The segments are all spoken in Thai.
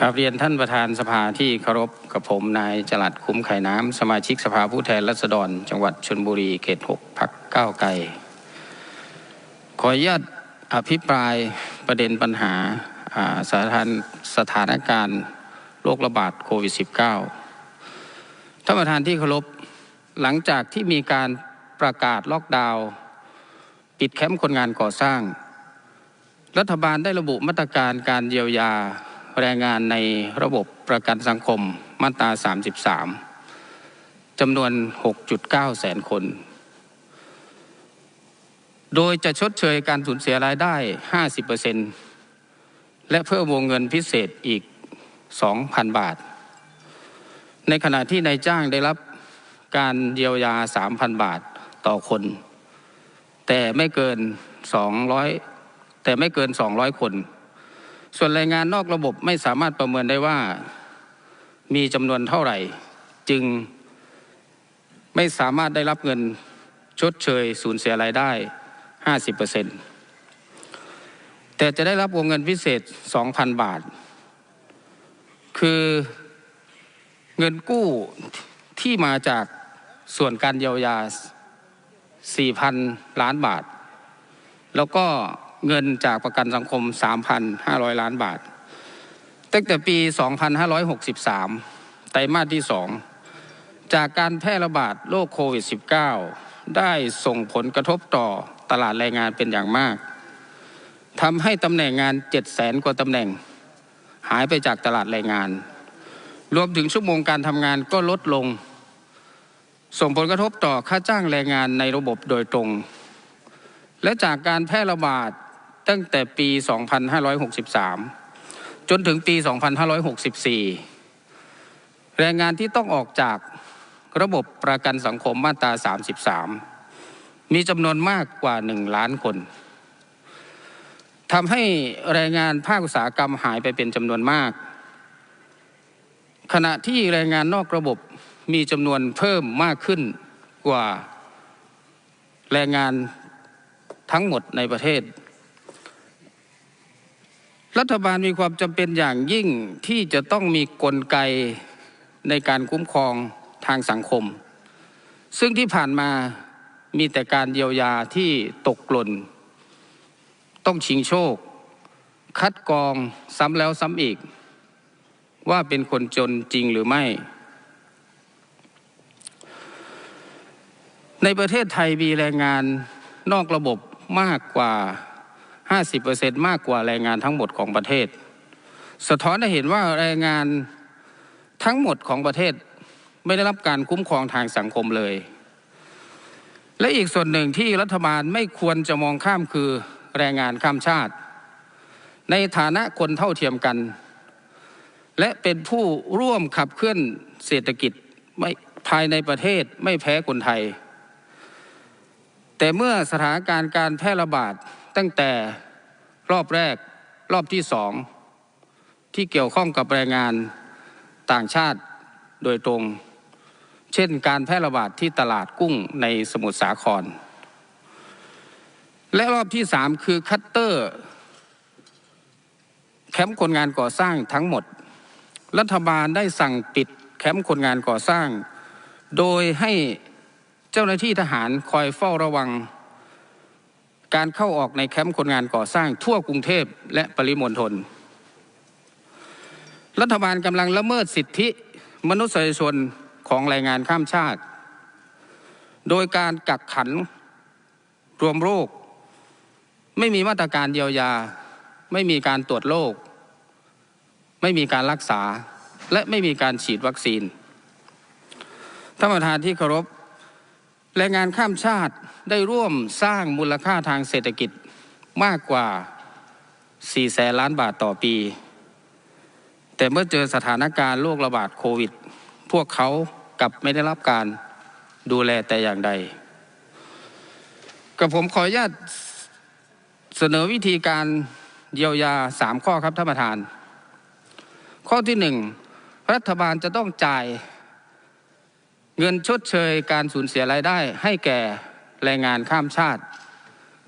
ครับเรียนท่านประธานสภาที่เคารพกับผมนายจลัดคุ้มไข่น้ำ สมาชิกสภาผู้แทนราษฎร จังหวัดชนบุรีเขตหกพักเก้าไกลขออนุญาตอภิปรายประเด็นปัญหาอ่าสถานสถานการณ์โรคระบาดโควิด -19 ท่านประธานที่เคารพหลังจากที่มีการประกาศล็อกดาวน์ปิดแคมป์คนงานก่อสร้าง รัฐบาลได้ระบุมาตรการการเยียวยา แรงงานในระบบประกันสังคมมาตรา 33จำนวน 6.9 แสนคน โดยจะชดเชยการสูญเสียรายได้ 50%และเพิ่มวงเงินพิเศษอีก 2,000 บาท ในขณะที่นายจ้างได้รับการเยียวยา 3,000 บาทต่อคน แต่ไม่เกิน 200 แต่ไม่เกิน 200 คน ส่วนแรงงานนอกระบบไม่สามารถประเมินได้ว่ามีจำนวนเท่าไหร่ จึงไม่สามารถได้รับเงินชดเชยสูญเสียรายได้ 50%แต่จะได้รับวงเงินพิเศษ 2,000 บาท คือเงินกู้ที่มาจากส่วนการเยียวยา 4,000 ล้านบาท แล้วก็ เงินจากประกันสังคม 3,500 ล้านบาท ตั้งแต่ปี 2563 ไตรมาสที่ 2 จากการแพร่ระบาดโรคโควิด -19 ได้ส่งผลกระทบต่อตลาดแรงงานเป็นอย่างมากทำให้ตำแหน่งงาน 700,000กว่าตำแหน่ง หายไปจากตลาดแรงงาน รวมถึงชั่วโมงการทำงานก็ลดลง ส่งผลกระทบต่อค่าจ้างแรงงานในระบบโดยตรงและจากการแพร่ระบาด ตั้งแต่ปี 2563 จนถึงปี 2564 แรงงานที่ต้องออกจากระบบประกันสังคมมาตรา 33 มีจำนวนมากกว่า 1 ล้านคนทำให้แรงงานภาคอุตสาหกรรมหายไปเป็นจำนวนมาก ขณะที่แรงงานนอกระบบมีจำนวนเพิ่มมากขึ้นกว่าแรงงานทั้งหมดในประเทศ รัฐบาลมีความจำเป็นอย่างยิ่งที่จะต้องมีกลไกในการคุ้มครองทางสังคม ซึ่งที่ผ่านมามีแต่การเยียวยาที่ตกหล่น ต้องชิงโชค คัดกรองซ้ำแล้วซ้ำอีก ว่าเป็นคนจนจริงหรือไม่ ในประเทศไทยมีแรงงานนอกระบบมากกว่า 50%มากกว่าแรงงานทั้งหมดของประเทศ สะท้อนให้เห็นว่าแรงงานทั้งหมดของประเทศไม่ได้รับการคุ้มครองทางสังคมเลย และอีกส่วนหนึ่งที่รัฐบาลไม่ควรจะมองข้ามคือแรงงานข้ามชาติ ในฐานะคนเท่าเทียมกัน และเป็นผู้ร่วมขับเคลื่อนเศรษฐกิจไม่ภายในประเทศไม่แพ้คนไทย แต่เมื่อสถานการณ์การแพร่ระบาด ตั้งแต่รอบแรกรอบที่สองที่เกี่ยวข้องกับแรงงานต่างชาติโดยตรง เช่นการแพร่ระบาดที่ตลาดกุ้งในสมุทรสาคร และรอบที่สามคือคัตเตอร์ แคมป์คนงานก่อสร้างทั้งหมด รัฐบาลได้สั่งปิดแคมป์คนงานก่อสร้าง โดยให้เจ้าหน้าที่ทหารคอยเฝ้าระวัง การเข้าออกในแคมป์คนงานก่อสร้างทั่วกรุงเทพและปริมณฑลรัฐบาลกำลังละเมิดสิทธิมนุษยชนของแรงงานข้ามชาติ โดยการกักขันรวมโรค ไม่มีมาตรการเยียวยา ไม่มีการตรวจโรค ไม่มีการรักษา และไม่มีการฉีดวัคซีนท่านประธานที่เคารพ แรงงานข้ามชาติได้ร่วมสร้างมูลค่าทางเศรษฐกิจมากกว่า 4 แสนล้านบาทต่อปี แต่เมื่อเจอสถานการณ์โรคระบาดโควิด พวกเขากลับไม่ได้รับการดูแลแต่อย่างใด กับผมขออนุญาตเสนอวิธีการเยียวยาสามข้อครับท่านประธาน ข้อที่หนึ่งรัฐบาลจะต้องจ่าย เงินชดเชยการสูญเสียรายได้ให้แก่แรงงานข้ามชาติ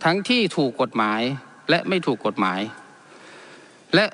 ทั้งที่ถูกกฎหมายและไม่ถูกกฎหมาย และ